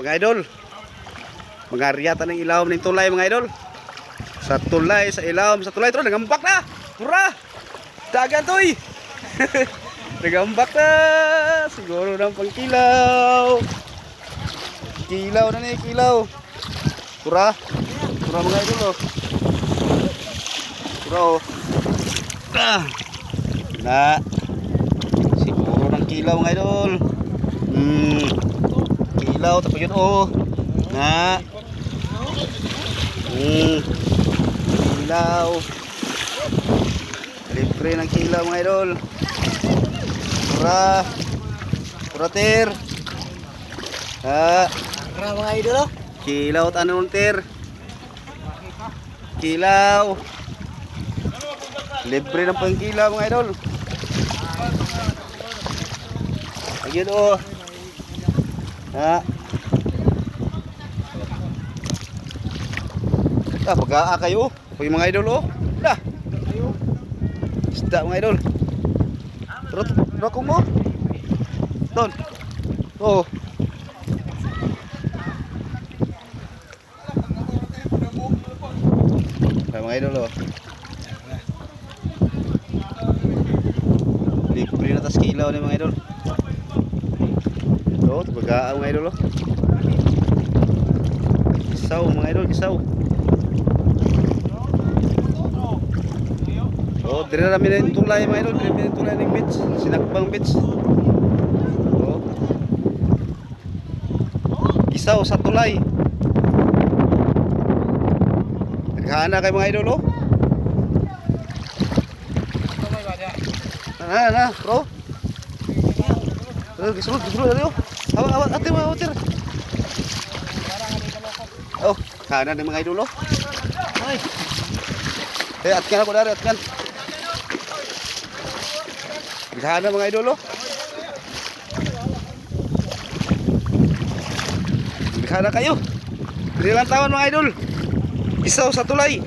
mga idol. Mga riyata ng ilawom ng tulay mga idol. Sa tulay, sa ilawom, sa tulay. Tro, nagambak na! Hurra! Dagan to'y! nagambak na! Siguro ng pangkilaw. Kilaw na ni, kilaw. Hurra! Hurra mga idol oh. Hurra oh. Ah! Na! Siguro ng kilaw mga idol. Hmm. Kilaw, tapos yun oh. Na! Hmm. Kilaw. Libre ng kilaw mga idol. Pura. Puratir. Ah, Kaya mga idol oh. kilaw at ano ter. Kilaw. Libre ng pangkilaw mga idol. Ayun oh. Ha. Ah, pag-aa kayo. Pag mga idol oh. Dah. Isda mga idol. Rot, rokong mo. Don. Oh. Kaya mga idol oh. Libre na tas kilaw ni mga idol. Oh, pag-aa mga idol. Kisaw mga idol, kisaw. Oh, dire na namin yung tulay mga idol, dire namin tulay ng beach, sinakbang beach. Oh. Kisaw sa tulay. Naghana kay mga idol oh. Na na, bro. Eh, gisulod, gisulod dali Awat, awat, ate, awat, ate. Oh, kana ng mga idol oh. Ay. Eh, atkan ako dari, atkan. Gana mga idol oh. Gana kayo. Dili lang taon mga idol. Isaw sa tulay.